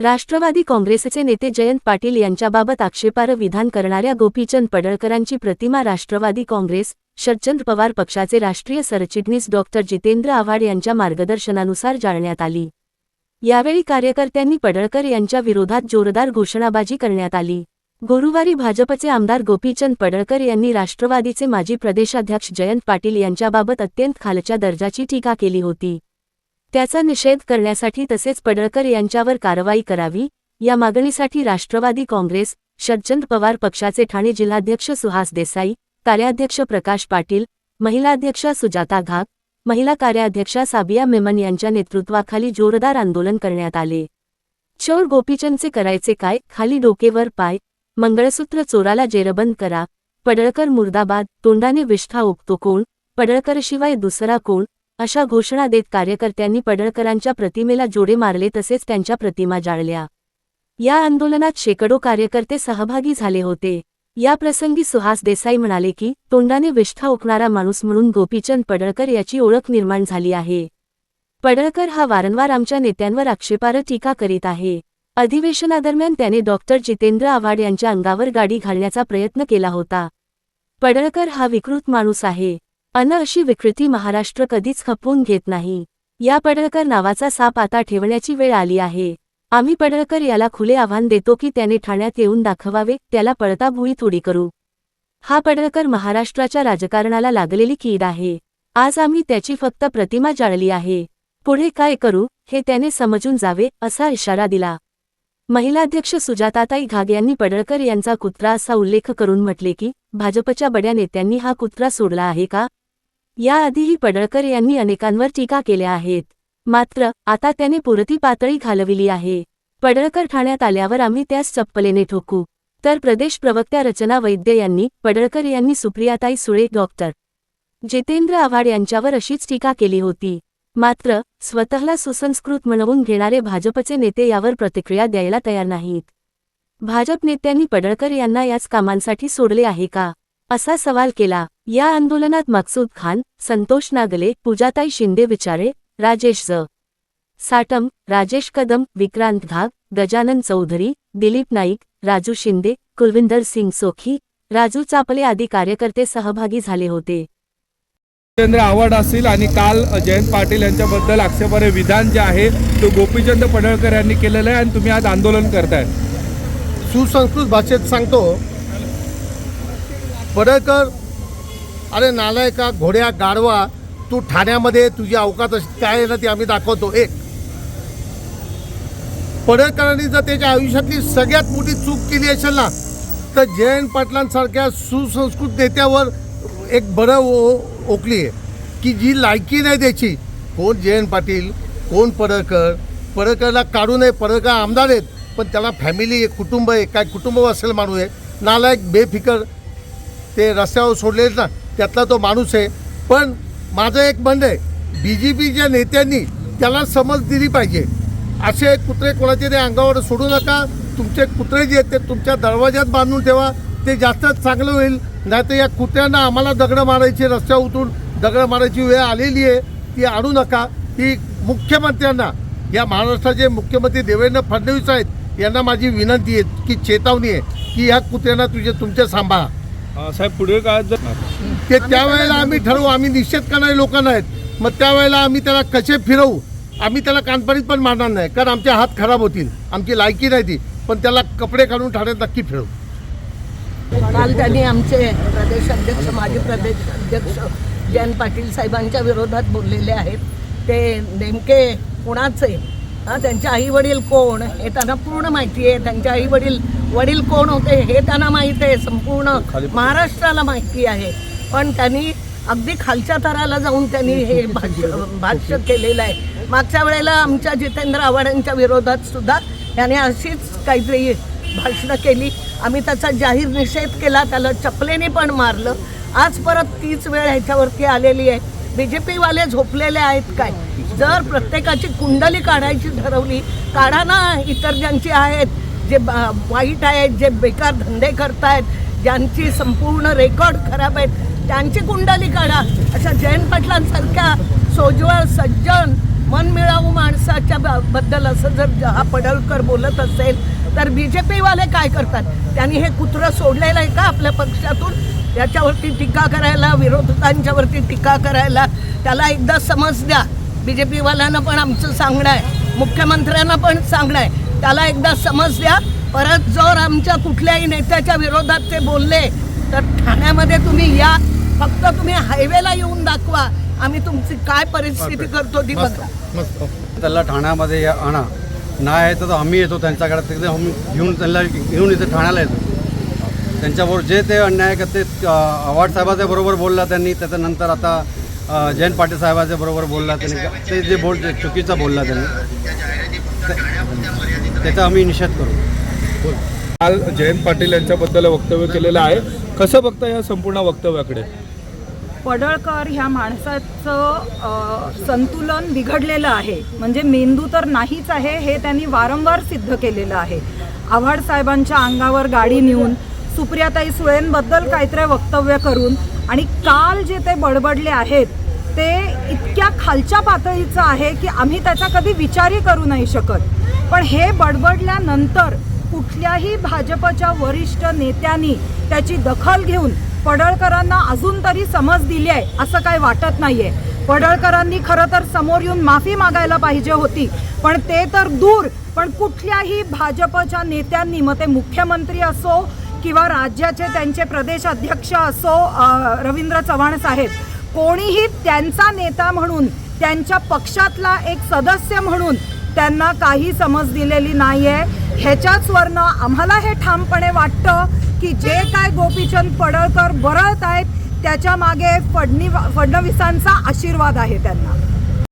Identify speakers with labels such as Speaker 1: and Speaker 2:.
Speaker 1: राष्ट्रवादी काँग्रेसचे नेते जयंत पाटील यांच्याबाबत आक्षेपार्ह विधान करणाऱ्या गोपीचंद पडळकरांची प्रतिमा राष्ट्रवादी काँग्रेस शरदचंद्र पवार पक्षाचे राष्ट्रीय सरचिटणीस डॉक्टर जितेंद्र आव्हाड यांच्या मार्गदर्शनानुसार जाळण्यात आली. यावेळी कार्यकर्त्यांनी पडळकर यांच्या विरोधात जोरदार घोषणाबाजी करण्यात आली. गुरुवारी भाजपचे आमदार गोपीचंद पडळकर यांनी राष्ट्रवादीचे माजी प्रदेशाध्यक्ष जयंत पाटील यांच्याबाबत अत्यंत खालच्या दर्जाची टीका केली होती. त्याचा निषेध करण्यासाठी तसेच पडळकर यांच्यावर कारवाई करावी या मागणीसाठी राष्ट्रवादी काँग्रेस शरचंद पवार पक्षाचे ठाणे जिल्हाध्यक्ष सुहास देसाई कार्याध्यक्ष प्रकाश पाटील महिलाध्यक्षा सुजाता घाक महिला कार्याध्यक्षा साबिया मेमन यांच्या नेतृत्वाखाली जोरदार आंदोलन करण्यात आले. चोर गोपीचंदचे करायचे काय? खाली डोकेवर पाय. मंगळसूत्र चोराला जेरबंद करा. पडळकर मुर्दाबाद. तोंडाने विष्ठा ओकतो कोण? पडळकरशिवाय दुसरा कोण? अशा घोषणा देत कार्यकर्त्यांनी पडळकरांच्या प्रतिमेला जोडे मारले तसेच त्यांच्या प्रतिमा जाळल्या. या आंदोलनात शेकडो कार्यकर्ते सहभागी झाले होते. या प्रसंगी सुहास देसाई म्हणाले की तोंडाने विष्ठा ओकणारा माणूस म्हणून गोपीचंद पडळकर याची ओळख निर्माण झाली आहे. पडळकर हा वारंवार आमच्या नेत्यांवर आक्षेपार्ह टीका करीत आहे. अधिवेशनादरम्यान त्याने डॉक्टर जितेंद्र आव्हाड यांच्या अंगावर गाडी घालण्याचा प्रयत्न केला होता. पडळकर हा विकृत माणूस आहे. अन अशी विकृती महाराष्ट्र कधीच खपवून घेत नाही. या पडळकर नावाचा साप आता ठेवण्याची वेळ आली आहे. आम्ही पडळकर याला खुले आव्हान देतो की त्याने ठाण्यात येऊन दाखवावे त्याला पळता भुई थोडी करू. हा पडळकर महाराष्ट्राच्या राजकारणाला लागलेली कीड आहे. आज आम्ही त्याची फक्त प्रतिमा जाळली आहे. पुढे काय करू हे त्याने समजून जावे असा इशारा दिला. महिलाध्यक्ष सुजाताताई घाग यांनी पडळकर यांचा कुत्रा असा उल्लेख करून म्हटले की भाजपच्या बड्या नेत्यांनी हा कुत्रा सोडला आहे का? याआधीही पडळकर यांनी अनेकांवर टीका केल्या आहेत. मात्र आता त्याने पुरती पातळी घालविली आहे. पडळकर ठाण्यात आल्यावर आम्ही त्यास चप्पलेने ठोकू. तर प्रदेश प्रवक्त्या रचना वैद्य यांनी पडळकर यांनी सुप्रियाताई सुळे डॉक्टर जितेंद्र आव्हाड यांच्यावर अशीच टीका केली होती. मात्र स्वतःला सुसंस्कृत म्हणवून घेणारे भाजपचे नेते यावर प्रतिक्रिया द्यायला तयार नाहीत. भाजप नेत्यांनी पडळकर यांना याच कामांसाठी सोडले आहे का? असा सवाल केला. या आंदोलनात मकसूद खान संतोष नागले पूजाताई शिंदे विचारे राजेश ज. साटम राजेश कदम विक्रांत घाग गजानन चौधरी दिलीप नाईक राजू शिंदे कुलविंदर सिंग सोखी राजू चापले आदी कार्यकर्ते सहभागी झाले होते.
Speaker 2: जितेंद्र आव्हाड असतील आणि काल जयंत पाटील यांच्याबद्दल आक्षेपार्ह विधान जे आहे तो गोपीचंद पडळकर यांनी केलेलं आहे आणि तुम्ही आज आंदोलन करताय.
Speaker 3: सुसंस्कृत भाषेत सांगतो पडळकर अरे नालायका घोड्या गाढवा तू ठाण्यामध्ये तुझी अवकात अशी काय आहे ना ती आम्ही दाखवतो. एक. पडळकरांनी जर त्याच्या आयुष्यातली सगळ्यात मोठी चूक केली असेल ना तर जयंत पाटलांसारख्या सुसंस्कृत नेत्यावर एक बरं ओ ओकली आहे. की जी लायकी नाही त्याची कोण जयंत पाटील कोण पडळकर पडळकरला काढू नये पडळकर आमदार आहेत पण त्याला फॅमिली आहे कुटुंब आहे काय कुटुंब असेल माणूस आहे. नालायक बेफिकर ते रस्त्यावर सोडले ना त्यातला तो माणूस आहे. पण माझं एक म्हणणं आहे बी जे पीच्या नेत्यांनी त्याला समज दिली पाहिजे. असे कुत्रे कोणाचे ते अंगावर सोडू नका. तुमचे कुत्रे जे आहेत ते तुमच्या दरवाज्यात बांधून ठेवा. ते जास्त चांगलं होईल. नाही तर या कुत्र्यांना आम्हाला दगडं मारायची रस्त्यावर उतरून. दगडं मारायची वेळ आलेली आहे. ती आणू नका. ती मुख्यमंत्र्यांना या महाराष्ट्राचे मुख्यमंत्री देवेंद्र फडणवीस आहेत यांना माझी विनंती आहे की चेतावणी आहे की ह्या कुत्र्यांना तुझे तुमचे सांभाळा.
Speaker 2: साहेब पुढे काळात जर
Speaker 3: ते त्यावेळेला आम्ही ठरवू आम्ही निश्चित करणारे लोक नाहीत. मग त्यावेळेला आम्ही त्याला कसे फिरवू आम्ही त्याला कानपडीत पण मारणार नाही कारण आमचे हात खराब होतील आमची लायकी नाही ती. पण त्याला कपडे काढून ठाण्यात नक्की फिरवू.
Speaker 4: काल त्यांनी आमचे प्रदेशाध्यक्ष माजी प्रदेशाध्यक्ष जयंत पाटील साहेबांच्या विरोधात बोललेले आहेत. ते नेमके कोणाचे? हा त्यांचे आई वडील कोण? हे त्यांना पूर्ण माहिती आहे. त्यांचे आई वडील वडील कोण होते हे त्यांना माहीत आहे संपूर्ण महाराष्ट्राला माहिती आहे. पण त्यांनी अगदी खालच्या थराला जाऊन त्यांनी हे भाष्य भाष्य केलेलं आहे. मागच्या वेळेला आमच्या जितेंद्र आव्हाडांच्या विरोधात सुद्धा त्याने अशीच काहीतरी भाषणं केली. आम्ही त्याचा जाहीर निषेध केला त्याला चपलेने पण मारलं. आज परत तीच वेळ ह्याच्यावरती आलेली आहे. बी जे पीवाले झोपलेले आहेत काय? जर प्रत्येकाची कुंडली काढायची ठरवली काढा ना इतर ज्यांची आहेत. जे वाईट आहेत जे बेकार धंदे करतायत ज्यांची संपूर्ण रेकॉर्ड खराब आहेत त्यांची कुंडली काढा. अशा जयंत पाटलांसारख्या सोज्वळ सज्जन मनमिळावू माणसाच्या ब- बद्दल असं जर हा पडळकर बोलत असेल तर बी जे पीवाले काय करतात? त्यांनी हे कुत्रं सोडलेलं आहे का आपल्या पक्षातून? त्याच्यावरती टीका करायला विरोधकांच्यावरती टीका करायला त्याला एकदा समज द्या. बी जे पीवाल्यांना पण आमचं सांगणं आहे. मुख्यमंत्र्यांना पण सांगणं आहे. त्याला एकदा समज द्या. परत जर आमच्या कुठल्याही नेत्याच्या विरोधात ते बोलले तर ठाण्यामध्ये तुम्ही या. फक्त तुम्ही हायवेला येऊन दाखवा. आम्ही तुमची काय परिस्थिती करतो ती बघा.
Speaker 5: त्याला ठाण्यामध्ये या- आणा. नाही आहे तर आम्ही येतो त्यांच्याकडे. तिथे आम्ही घेऊन त्यांना घेऊन इथे ठाण्याला येतो. त्यांच्याबरोबर जे ते अन्याय का ते अ, आव्हाड साहेबाच्या बरोबर बोलला त्यांनी. त्याच्यानंतर आता जयंत पाटील साहेबाच्या बरोबर बोलला त्यांनी. ते जे बोल चुकीचं बोलला त्यांनी. त्याचा आम्ही निषेध करू.
Speaker 2: काल जयंत पाटील यांच्याबद्दल वक्तव्य केलेलं आहे. कसं बघता या संपूर्ण वक्तव्याकडे?
Speaker 6: पडळकर ह्या माणसाचं संतुलन बिघडलेलं आहे. म्हणजे मेंदू तर नाहीच आहे हे त्यांनी वारंवार सिद्ध केलेलं आहे. आव्हाड साहेबांच्या अंगावर गाडी नेऊन सुप्रियाताई सुळेंबद्दल काहीतरी वक्तव्य करून आणि काल जे ते बडबडले आहेत ते इतक्या खालच्या पातळीचं आहे की आम्ही त्याचा कधी विचारही करू नाही शकत. पण हे बडबडल्यानंतर कुठल्याही भाजपच्या वरिष्ठ नेत्यांनी त्याची दखल घेऊन पडळकरांना अजून तरी समज दिली आहे असं काही वाटत नाहीये. पडळकरांनी खरं तर समोर येऊन माफी मागायला पाहिजे होती पण ते तर दूर. पण कुठल्याही भाजपच्या नेत्यांनी मग ते मुख्यमंत्री असो किंवा राज्याचे त्यांचे प्रदेश अध्यक्ष असो रवींद्र चव्हाण साहेब कोणीही त्यांचा नेता म्हणून त्यांच्या पक्षातला एक सदस्य म्हणून त्यांना काही समज दिलेली नाही आहे ह्याच्याच वरनं आम्हाला हे ठामपणे वाटतं की जे काय गोपीचंद पडळकर बरळत आहेत त्याच्यामागे फडणी फडणवीसांचा आशीर्वाद आहे त्यांना.